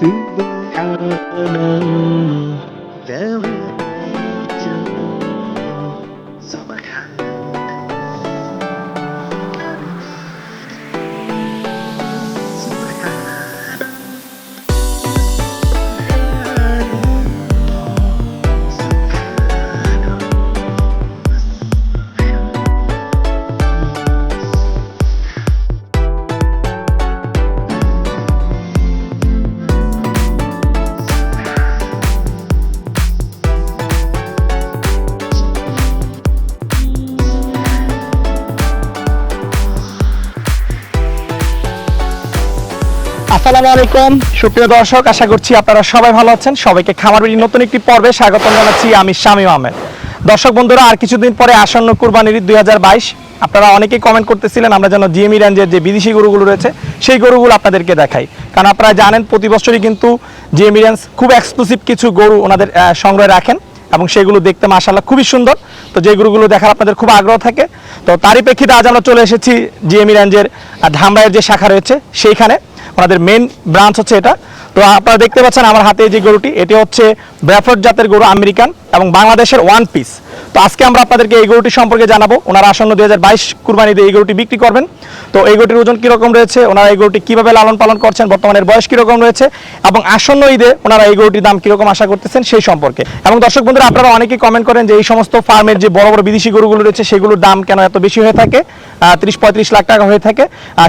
to the corner. There আসসালামু আলাইকুম। সুপ্রিয় দর্শক, আশা করছি আপনারা সবাই ভালো আছেন। সবাইকে খামার বাড়ির নতুন একটি পর্বে স্বাগত জানাচ্ছি আমি শামীম আহমেদ। দর্শক বন্ধুরা, আর কিছুদিন পরে আসন্ন কুরবানির দুই হাজার বাইশ। আপনারা অনেকেই কমেন্ট করতেছিলেন, আমরা যেন জিএমই রেঞ্জের যে বিদেশি গরুগুলো রয়েছে, সেই গরুগুলো আপনাদেরকে দেখাই। কারণ আপনারা জানেন, প্রতি বছরই কিন্তু জিএমই রেঞ্জ খুব এক্সক্লুসিভ কিছু গরু ওনাদের সংগ্রহে রাখেন এবং সেগুলো দেখতে মাশাল্লাহ খুবই সুন্দর। তো যে গরুগুলো দেখার আপনাদের খুব আগ্রহ থাকে। তো তারই প্রেক্ষিতে আজ আমরা চলে এসেছি জিএমই রেঞ্জের ধামরাইয়ের যে শাখা রয়েছে, সেইখানে। ওনাদের মেন ব্রাঞ্চ হচ্ছে এটা। তো আপনারা দেখতে পাচ্ছেন আমার হাতে যে গরুটি, এটি হচ্ছে ব্র্যাফোর্ড জাতের গরু, আমেরিকান এবং বাংলাদেশের ওয়ান পিস তো আজকে আমরা আপনাদেরকে এই গরুটি সম্পর্কে জানাব। ওনারা আসন্ন দুই হাজার বাইশ কুরবানিতে এই গরুটি বিক্রি করবেন। তো এই গরুটির ওজন কীরকম রয়েছে, ওনারা এই গরুটি কীভাবে লালন পালন করছেন, বর্তমানের বয়স কীরকম রয়েছে এবং আসন্ন ঈদে ওনারা এই গরুটির দাম কীরকম আশা করতেছেন সেই সম্পর্কে। এবং দর্শক বন্ধুরা, আপনারা অনেকেই কমেন্ট করেন যে এই সমস্ত ফার্মের যে বড় বড় বিদেশি গরুগুলো রয়েছে, সেগুলোর দাম কেন এত বেশি হয়ে থাকে? ত্রিশ পঁয়ত্রিশ লাখ টাকা হয়ে থাকে।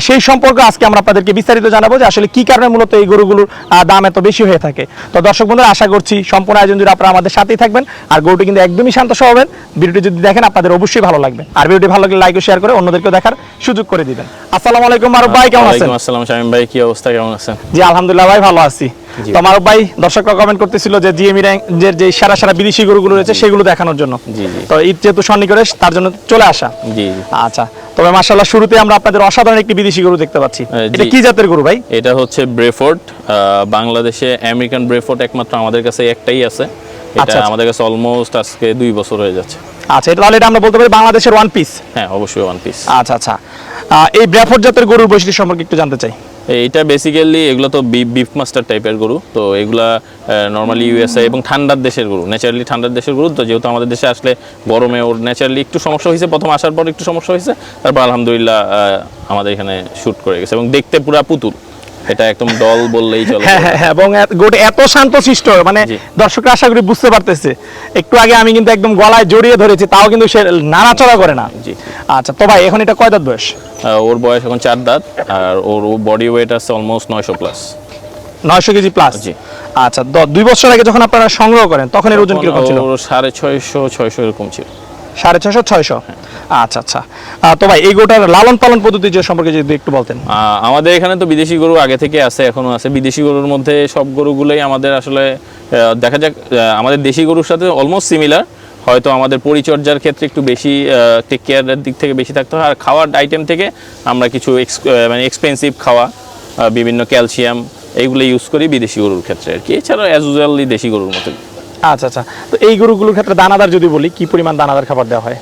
সেই সম্পর্কে আজকে আমরা আপনাদেরকে বিস্তারিত জানাব যে আসলে কি কারণে মূলত এই গরুগুলোর দাম এত বেশি হয়ে থাকে। তো দর্শক বন্ধুরা, আশা করছি সম্পূর্ণ আয়োজন জুড়ে আপনারা আমাদের সাথেই থাকবেন। আর গরুটি কিন্তু একদমই শান্ত স্বভাবের। ভিডিওটি যদি দেখেন আপনাদের অবশ্যই ভালো লাগবে। আর ভিডিওটি ভালো লাগলে লাইক ও শেয়ার করে অন্যদেরকেও দেখার সুযোগ করে দিবেন। আসসালামু আলাইকুম মারুফ ভাই কেমন আছেন? আসসালাম শামীম ভাই কি অবস্থা কেমন আছেন? জি আলহামদুলিল্লাহ ভাই ভালো আছি। তো মারুফ ভাই দর্শকরা কমেন্ট করতেছিল যে জিএমি র্যাঙ্কের যে সারা সারা বিদেশি গরুগুলো রয়েছে সেগুলো দেখানোর জন্য। তো ঈদ যেহেতু সন্নিকটে তার জন্য চলে আসা। জি জি। আচ্ছা তবে মাশাআল্লাহ শুরুতে আমরা আপনাদের অসাধারণ একটি বিদেশি গরু দেখতে পাচ্ছি। এটা কি জাতের গরু ভাই? এটা হচ্ছে ব্রেফোর্ড বাংলাদেশে আমেরিকান ব্রেফোর্ড একমাত্র আমাদের কাছে একটাই আছে। এটা আচ্ছা। আমাদের কাছে অলমোস্ট আজকে দুই বছর হয়ে যাচ্ছে। আচ্ছা এটা তাহলে এটা আমরা বলতে পারি বাংলাদেশের ওয়ান পিস হ্যাঁ অবশ্যই ওয়ান পিস আচ্ছা আচ্ছা। এই ব্র্যাফোর্ড জাতের গরুর বৈশিষ্ট্য সম্পর্কে একটু জানতে চাই। এটা বেসিক্যালি এগুলো তো বিফ মাস্টার টাইপের গরু তো এগুলা নর্মালি ইউএসএ এবং ঠান্ডার দেশের গরু ন্যাচারালি ঠান্ডার দেশের গরু তো যেহেতু আমাদের দেশে আসলে গরমে ওর ন্যাচারালি একটু সমস্যা হয়েছে প্রথম আসার পর একটু সমস্যা হয়েছে তারপর আলহামদুলিল্লাহ আহ, আমাদের এখানে শ্যুট করে গেছে এবং দেখতে পুরা পুতুল। এটা একদম ডল বললেই চলে। হ্যাঁ হ্যাঁ হ্যাঁ এবং এত- গোটা এত শান্ত শিষ্ট মানে জি। দর্শকরা আশা করি বুঝতে পারতেছে। একটু আগে আমি কিন্তু একদম গলায় জড়িয়ে ধরেছি তাও কিন্তু সে নাড়াচড়া করে না। জি। আচ্ছা তো ভাই এখন এটা কয় দাঁত বয়স? ওর বয়স এখন চার দাঁত আর ওর বডি ওয়েট আছে অলমোস্ট নয়শো প্লাস নয়শো কেজি প্লাস জি। আচ্ছা দুই বছর আগে যখন আপনারা সংগ্রহ করেন তখন এর ওজন কীরকম ছিল? ওর সাড়ে ছয়শো ছয়শো এরকম ছিল। সাড়ে ছয়শো ছয়শো? আচ্ছা আচ্ছা। তো ভাই, এই গোটার লালন পালন পদ্ধতি যে সম্পর্কে যদি একটু বলতেন। আমাদের এখানে তো বিদেশি গরু আগে থেকে আছে, এখনও আছে। বিদেশি গরুর মধ্যে সব গরুগুলোই আমাদের আসলে দেখা যাক আমাদের দেশি গরুর সাথে অলমোস্ট সিমিলার হয়তো আমাদের পরিচর্যার ক্ষেত্রে একটু বেশি টেক কেয়ারের দিক থেকে বেশি থাকতে হয়। আর খাওয়ার আইটেম থেকে আমরা কিছু মানে এক্সপেন্সিভ খাওয়া বিভিন্ন ক্যালসিয়াম এইগুলো ইউজ করি বিদেশি গরুর ক্ষেত্রে আর কি। এছাড়া অ্যাজ দেশি গরুর মতো আচ্ছা আচ্ছা। তো এই গরুগুলোর ক্ষেত্রে দানাদার যদি বলি কি পরিমাণ দানাদার খাবার দেওয়া হয়?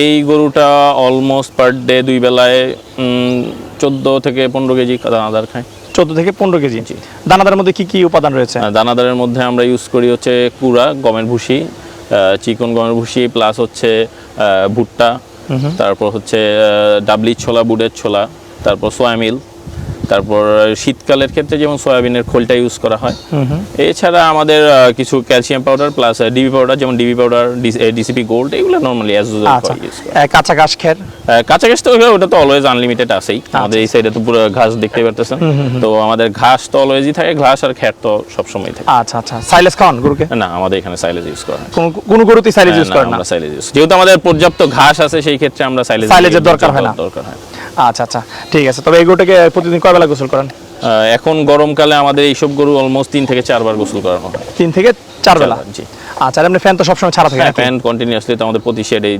এই গরুটা অলমোস্ট পার ডে দুই বেলায় চোদ্দ থেকে পনেরো কেজি দানাদার খায়। চোদ্দ থেকে পনেরো কেজি? দানাদারের মধ্যে কি কি উপাদান রয়েছে? দানাদারের মধ্যে আমরা ইউজ করি হচ্ছে কুড়া গমের ভুসি চিকন গমের ভুসি প্লাস হচ্ছে ভুট্টা তারপর হচ্ছে আহ, ডাবলি ছোলা বুটের ছোলা তারপর সয়ামিল তারপর শীতকালের ক্ষেত্রে যেমন সয়াবিনের খোলটা ইউজ করা হয়। এছাড়া আমাদের কিছু calcium powder plus DB powder যেমন ডিবি পাউডার ডিসিপি গোল্ড এগুলো নর্মালি অ্যাজ আচ্ছা। ইউজ করা। কাঁচা ঘাস খের? কাঁচা ঘাস তো ওটা তো অলওয়েজ আনলিমিটেড আছেই। আমাদের এই সাইডে তো পুরো ঘাস দেখতে পারতেছেন। তো আমাদের ঘাস তো অলওয়েজই থাকে ঘাস আর খ্যাট তো সবসময় থাকে। আচ্ছা আচ্ছা। সাইলেস খাওয়ান গরুকে? না আমাদের এখানে সাইলেজ ইউজ করা হয়। কোন গরুতেই সাইলেজ হ্যাঁ, ইউজ না, করেন না? আমরা সাইলেজ ইউজ যেহেতু আমাদের পর্যাপ্ত ঘাস আছে সেই ক্ষেত্রে আমরা সাইলেজ সাইলেজের দরকার হয় না। দরকার হয় আচ্ছা আচ্ছা ঠিক আছে। তবে এই গরুটাকে প্রতিদিন কয়বেলা গোসল করেন? এখন গরমকালে আমাদের এইসব গরু অলমোস্ট তিন থেকে চারবার গোসল করানো হয়। তিন থেকে চার বেলা জি। আচ্ছা এমনি ফ্যান তো সবসময় ছাড়া থাকে ফ্যান কন্টিনিউয়াসলি তো আমাদের প্রতি শেডে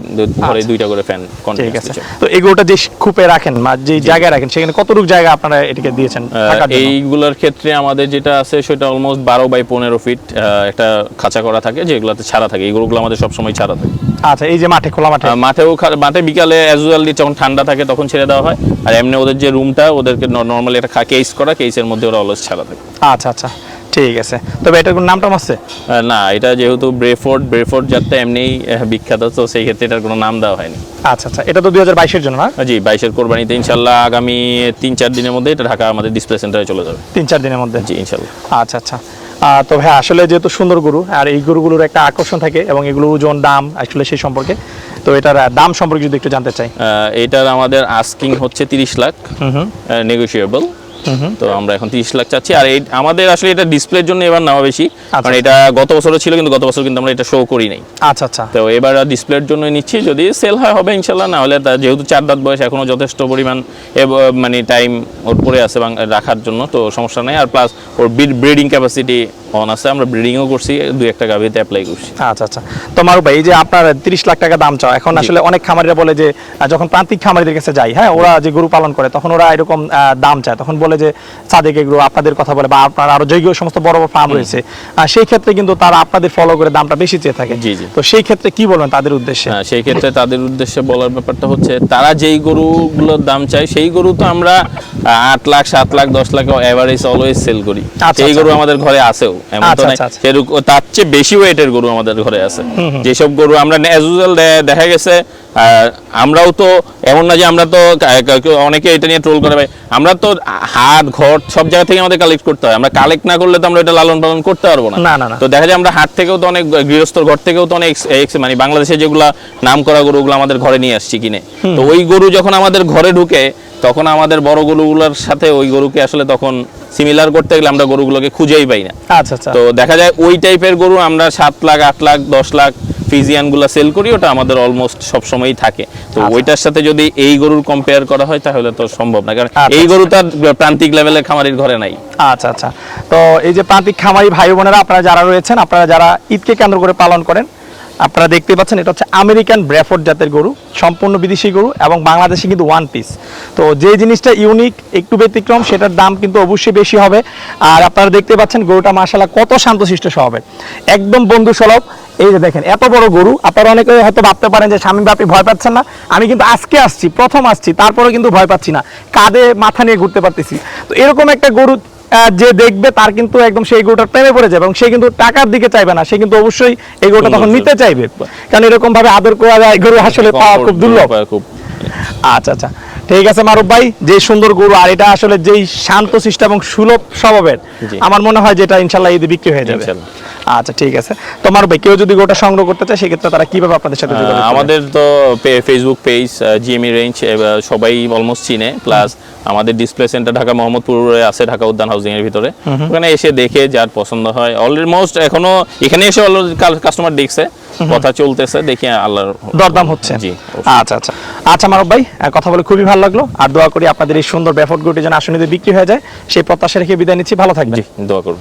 ঘরে আচ্ছা। দুইটা করে ফ্যান ঠিক আছে। তো এই গরুটা যে খুপে রাখেন বা যে জায়গায় রাখেন সেখানে কতটুকু জায়গা আপনারা এটাকে দিয়েছেন থাকার জন্য? এইগুলোর ক্ষেত্রে আমাদের যেটা আছে সেটা অলমোস্ট বারো বাই পনেরো ফিট একটা খাঁচা করা থাকে যেগুলোতে ছাড়া থাকে। এই গরুগুলো আমাদের সবসময় ছাড়া থাকে। আচ্ছা এই যে মাঠে খোলা মাঠে? মাঠেও মাঠে বিকালে অ্যাজুয়ালি যখন ঠান্ডা থাকে তখন ছেড়ে দেওয়া হয়। আর এমনি ওদের যে রুমটা ওদেরকে নর্মালি একটা কেস করা কেসের মধ্যে ওরা অলওয়েজ ছাড়া থাকে। আচ্ছা আচ্ছা। ঠিক আছে। তবে এটার কোনো নামটা আছে? না এটা যেহেতু ব্রেফোর্ড ব্রেফোর্ড জাতটা এমনিই বিখ্যাত তো সেই ক্ষেত্রে এটার কোনো নাম দেওয়া হয়নি। আচ্ছা আচ্ছা এটা তো দুই হাজার বাইশের জন্য না? জি বাইশের কোরবানিতে ইনশাল্লাহ আগামী তিন চার দিনের মধ্যে এটা ঢাকা আমাদের ডিসপ্লে সেন্টারে চলে যাবে। তিন চার দিনের মধ্যে? জি ইনশাল্লাহ আচ্ছা আচ্ছা। তো ভাই আসলে যেহেতু সুন্দর গরু আর এই গরুগুলোর একটা আকর্ষণ থাকে এবং এগুলোর ওজন দাম আসলে সেই সম্পর্কে তো এটার দাম সম্পর্কে যদি একটু জানতে চাই। এটার আমাদের আস্কিং হচ্ছে তিরিশ লাখ নেগোসিয়েবল তো আমরা এখন তিরিশ লাখ চাচ্ছি। আর এই আমাদের আসলে এটা ডিসপ্লের জন্য এবার নেওয়া বেশি। আচ্ছা। কারণ এটা গত বছরও ছিল কিন্তু গত বছর কিন্তু আমরা এটা শো করি নাই। আচ্ছা আচ্ছা। তো এবার ডিসপ্লের জন্য নিচ্ছি। যদি সেল হয় হবে ইনশাল্লাহ। না হলে যেহেতু চার দাঁত বয়স এখনও যথেষ্ট পরিমাণ মানে টাইম ওর পরে আছে রাখার জন্য তো সমস্যা নেই। আর প্লাস ওর ব্রিডিং ক্যাপাসিটি অন আছে আমরা ব্রিডিংও করছি দুই একটা গাভিতে অ্যাপ্লাই করছি। আচ্ছা আচ্ছা। তো মারু ভাই এই যে আপনার তিরিশ লাখ টাকা দাম চাও এখন আসলে অনেক খামারিরা বলে যে যখন প্রান্তিক খামারিদের কাছে যাই হ্যাঁ ওরা যে গরু পালন করে তখন ওরা এরকম দাম চায়। তখন বলে যে সাদেক এগুলো আপনাদের কথা বলে বা আপনার আরও জৈব সমস্ত বড় বড় ফার্ম রয়েছে সেই ক্ষেত্রে কিন্তু তারা আপনাদের ফলো করে দামটা বেশি চেয়ে থাকে। জি, জি। তো সেই ক্ষেত্রে কি বলবেন তাদের উদ্দেশ্যে? হ্যাঁ সেই ক্ষেত্রে তাদের উদ্দেশ্যে বলার ব্যাপারটা হচ্ছে তারা যেই গরুগুলোর দাম চায় সেই গরু তো আমরা আট লাখ সাত লাখ দশ লাখ এভারেজ অলওয়েজ সেল করি। আচ্ছা, সেই আচ্ছা। গরু আমাদের ঘরে আছেও। এমন তো আচ্ছা, নাই। আচ্ছা, আচ্ছা। সেরকম তার চেয়ে বেশি ওয়েটের গরু আমাদের ঘরে আছে। যেসব গরু আমরা অ্যাজ দেখা গেছে আমরাও তো এমন না যে আমরা তো অনেকে এটা নিয়ে ট্রোল করে ভাই। আমরা তো হাট ঘর সব জায়গা থেকে আমাদের কালেক্ট করতে হয়। আমরা কালেক্ট না করলে তো আমরা এটা লালন পালন করতে পারব না। তো দেখা যায় আমরা হাট থেকেও তো অনেক গৃহস্থর ঘর থেকেও তো অনেক মানে বাংলাদেশে যেগুলা নাম করা গরুগুলো আমাদের ঘরে নিয়ে আসছি কিনে। তো ওই গরু যখন আমাদের ঘরে ঢুকে তখন আমাদের বড় গরুগুলোর সাথে ওই গরুকে আসলে তখন সিমিলার করতে গেলে আমরা গরুগুলোকে খুঁজেই পাই না। আচ্ছা আচ্ছা। তো দেখা যায় ওই টাইপের গরু আমরা সাত লাখ আট লাখ দশ লাখ ফিজিয়ানগুলা সেল করি ওটা আমাদের অলমোস্ট সব সময়ই থাকে। তো আচ্ছা। ওইটার সাথে যদি এই গরুর কম্পেয়ার করা হয় তাহলে তো সম্ভব না। কারণ আচ্ছা, এই গরু তার প্রান্তিক লেভেলের খামারির ঘরে নাই। আচ্ছা আচ্ছা। তো এই যে প্রান্তিক খামারি ভাই বোনেরা আপনারা যারা রয়েছেন আপনারা যারা ঈদকে কেন্দ্র করে পালন করেন আপনারা দেখতে পাচ্ছেন, এটা হচ্ছে আমেরিকান ব্র্যাফোর্ড জাতের গরু, সম্পূর্ণ বিদেশি গরু এবং বাংলাদেশে কিন্তু ওয়ান পিস তো যে জিনিসটা ইউনিক একটু ব্যতিক্রম, সেটার দাম কিন্তু অবশ্যই বেশি হবে। আর আপনারা দেখতে পাচ্ছেন, গরুটা মাসালা কত শান্তশিষ্ট স্বভাবের। একদম বন্ধু সুলভ। এই যে দেখেন, এত বড় গরু, আপনারা অনেকে হয়তো ভাবতে পারেন যে, স্বামী বাপি ভয় পাচ্ছেন না। আমি কিন্তু আজকে আসছি, প্রথম আসছি তারপরে কিন্তু ভয় পাচ্ছি না। কাঁধে মাথা নিয়ে ঘুরতে পারতেছি। তো এরকম একটা গরু যে দেখবে তার কিন্তু একদম সেই গরুটার প্রেমে পড়ে যাবে এবং সে কিন্তু টাকার দিকে চাইবে না। সে কিন্তু অবশ্যই এই গরুটা তখন নিতে চাইবে। কারণ এরকম ভাবে আদর করা যায় গরু আসলে পাওয়া খুব দুর্লভ। খুব আচ্ছা আচ্ছা। ঠিক আছে মারুফ ভাই যে সুন্দর গরু আর এটা আসলে যেই শান্ত শিষ্ট এবং সুলভ স্বভাবের আমার মনে হয় যেটা ইনশাল্লাহ ঈদে বিক্রি হয়ে যাবে। আচ্ছা ঠিক আছে। তো মারুফ ভাই কেউ যদি গোটা সংগ্রহ করতে চায় সেক্ষেত্রে তারা কীভাবে আপনাদের সাথে? আমাদের তো ফেসবুক পেজ জিএমই রেঞ্জ সবাই অলমোস্ট চিনে। প্লাস আমাদের ডিসপ্লে সেন্টার ঢাকা মোহাম্মদপুরে আছে ঢাকা উদ্যান হাউজিং এর ভিতরে। ওখানে এসে দেখে যার পছন্দ হয়। অলমোস্ট এখনও এখানে এসে কাস্টমার দেখছে। কথা চলতেছে দেখি আল্লাহর দরদাম হচ্ছে। জি আচ্ছা আচ্ছা। আচ্ছা মারুফ ভাই কথা বলে খুবই ভালো লাগল। আর দোয়া করি আপনাদের এই সুন্দর ব্যাপক গুটি যেন আসনিতে বিক্রি হয়ে যায়। সেই প্রত্যাশা রেখে বিদায় নিচ্ছি। ভালো থাকবেন। জি দোয়া করুন।